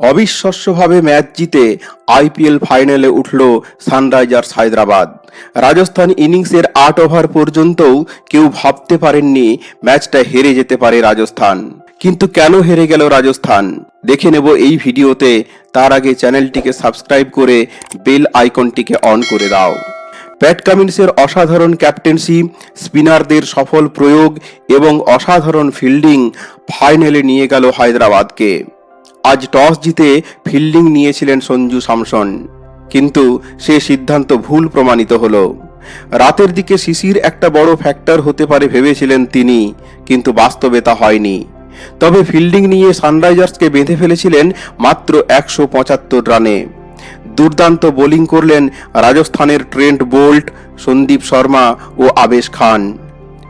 অবিশ্বাস্যভাবে match জিতে IPL ফাইনালে উঠল সানরাইজার্স হায়দ্রাবাদ। রাজস্থান ইনিংসের আট ওভার পর্যন্তও কেউ ভাবতে পারেননি ম্যাচটা হেরে যেতে পারে রাজস্থান। কিন্তু কেন হেরে গেল রাজস্থান? দেখে নেব এই ভিডিওতে। তার আগে চ্যানেলটিকে সাবস্ক্রাইব করে বেল আইকনটিকে অন করে দাও। প্যাট কামিন্সের অসাধারণ ক্যাপ্টেন্সি, স্পিনারদের সফল প্রয়োগ এবং অসাধারণ ফিল্ডিং ফাইনালে নিয়ে গেল হায়দ্রাবাদকে। আজ টস জিতে ফিল্ডিং নিয়েছিলেন সঞ্জু স্যামসন। কিন্তু সে সিদ্ধান্ত ভুল প্রমাণিত হলো। রাতের দিকে শিশির একটা বড় ফ্যাক্টর হতে পারে ভেবেছিলেন তিনি, কিন্তু বাস্তবে তা হয়নি। তবে ফিল্ডিং নিয়ে সানরাইজার্সকে বেঁধে ফেলেছিলেন মাত্র একশো পঁচাত্তর রানে। দুর্দান্ত বোলিং করলেন রাজস্থানের ট্রেন্ট বোল্ট, সন্দীপ শর্মা ও আবেশ খান।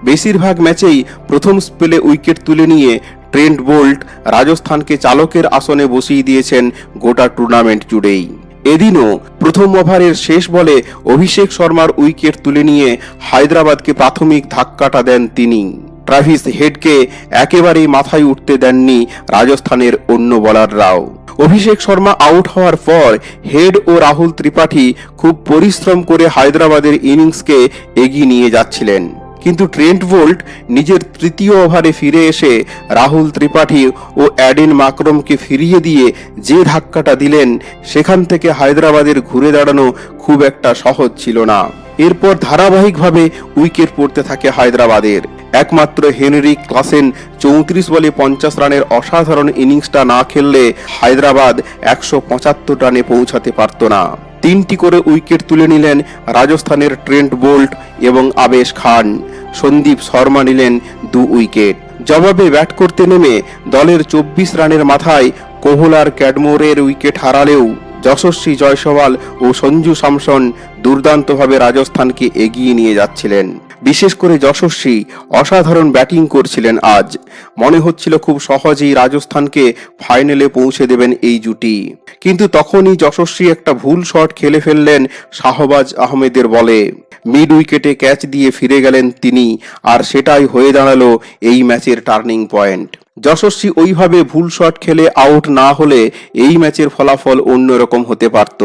বেশিরভাগ ম্যাচেই প্রথম স্পেলে উইকেট তুলে নিয়ে ট্রেন্ট বোল্ট রাজস্থানকে চালকের আসনে বসিয়ে দিয়েছেন গোটা টুর্নামেন্ট জুড়েই। এদিনও প্রথম ওভারের শেষ বলে অভিষেক শর্মার উইকেট তুলে নিয়ে হায়দ্রাবাদকে প্রাথমিক ধাক্কাটা দেন তিনি। ট্রাভিস হেডকে একেবারেই মাথায় উঠতে দেননি রাজস্থানের অন্য বোলাররাও। অভিষেক শর্মা আউট হওয়ার পর হেড ও রাহুল ত্রিপাঠী খুব পরিশ্রম করে হায়দ্রাবাদের ইনিংসকে এগিয়ে নিয়ে যাচ্ছিলেন। কিন্তু ট্রেন্ট বোল্ট নিজের তৃতীয় ওভারে ফিরে এসে রাহুল ত্রিপাঠী ও অ্যাডিন মাকরমকে ফিরিয়ে দিয়ে যে ধাক্কাটা দিলেন, সেখান থেকে হায়দ্রাবাদের ঘুরে দাঁড়ানো খুব একটা সহজ ছিল না। এরপর ধারাবাহিকভাবে উইকেট পড়তে থাকে হায়দ্রাবাদের। একমাত্র হেনরি ক্লাসেন চৌত্রিশ বলে পঞ্চাশ রানের অসাধারণ ইনিংসটা না খেললে হায়দ্রাবাদ একশো পঁচাত্তর রানে পৌঁছাতে পারত না। তিনটি করে উইকেট তুলে নিলেন রাজস্থানের ট্রেন্ট বোল্ট এবং আবেশ খান। সন্দীপ শর্মা নিলেন দু উইকেট। জবাবে ব্যাট করতে নেমে দলের চব্বিশ রানের মাথায় কোহলার ক্যাডমোরের উইকেট হারালেও যশস্বী জয়সওয়াল ও সঞ্জু স্যামসন দুর্দান্তভাবে রাজস্থানকে এগিয়ে নিয়ে যাচ্ছিলেন। বিশেষ করে যশস্বী অসাধারণ ব্যাটিং করছিলেন আজ। মনে হচ্ছিল খুব সহজেই রাজস্থানকে ফাইনালে পৌঁছে দেবেন এই জুটি। কিন্তু তখনই যশস্বী একটা ভুল শট খেলে ফেললেন শাহবাজ আহমেদের বলে। মিড উইকেটে ক্যাচ দিয়ে ফিরে গেলেন তিনি, আর সেটাই হয়ে দাঁড়াল এই ম্যাচের টার্নিং পয়েন্ট। যশস্বী ওইভাবে ভুল শট খেলে আউট না হলে এই ম্যাচের ফলাফল অন্যরকম হতে পারত।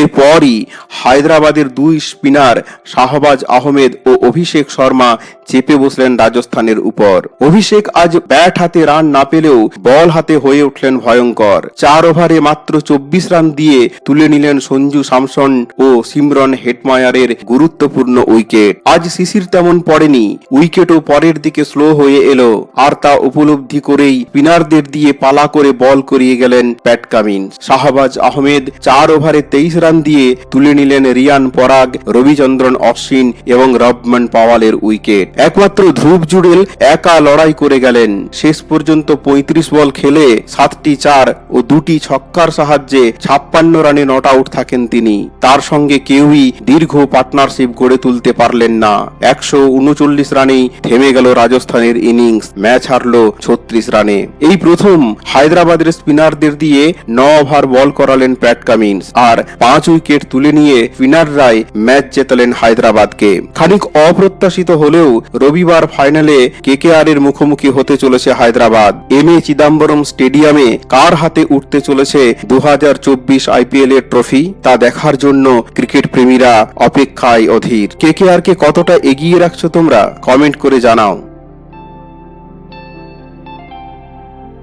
এরপরই হায়দ্রাবাদের দুই স্পিনার শাহবাজ আহমেদ ও অভিষেক শর্মা চেপে বসলেন রাজস্থানের উপর। অভিষেক আজ ব্যাট হাতে রান না পেলেও বল হাতে হয়ে উঠলেন ভয়ঙ্কর। চার ওভারে মাত্র চব্বিশ রান দিয়ে তুলে নিলেন সঞ্জু স্যামসন ও সিমরন হেটমায়ারের গুরুত্বপূর্ণ উইকেট। আজ শিশির তেমন পড়েনি, উইকেটও পরের দিকে স্লো হয়ে এলো। আর তা উপলব্ধি করেই স্পিনারদের দিয়ে পালা করে বল করিয়ে গেলেন প্যাট কামিন্স শাহবাজ আহমেদ চার ওভারে তেইশ রান দিয়ে তুলে নিলেন রিয়ান পরাগ, রবিচন্দ্রন অশ্বিন এবং রবমান পাওয়ালের উইকেট। একমাত্র ধ্রুব জুড়েল একা লড়াই করে গেলেন। শেষ পর্যন্ত পঁয়ত্রিশ বল খেলে সাতটি চার ও দুটি ছক্কার সাহায্যে ছাপ্পান্ন রানে নট আউট থাকেন তিনি। তার সঙ্গে কেউই দীর্ঘ পার্টনারশিপ গড়ে তুলতে পারলেন না। একশো উনচল্লিশ রানেই থেমে গেল রাজস্থানের ইনিংস। ম্যাচ হারল ছত্রিশ রানে। এই প্রথম হায়দ্রাবাদের স্পিনারদের দিয়ে ন ওভার বল করালেন প্যাট কামিন্স আর পাঁচ উইকেট তুলে নিয়ে স্পিনাররাই ম্যাচ জেতালেন হায়দ্রাবাদকে। খানিক অপ্রত্যাশিত হলেও রবিবার ফাইনালে কেকেআর এর মুখোমুখি হতে চলেছে হায়দ্রাবাদ। এম এ চিদাম্বরম স্টেডিয়ামে কার হাতে উঠতে চলেছে দু হাজার চব্বিশ আইপিএল এর ট্রফি তা দেখার জন্য ক্রিকেট প্রেমীরা অপেক্ষায় অধীর। কেকেআর কে কতটা এগিয়ে রাখছো তোমরা? কমেন্ট করে জানাও।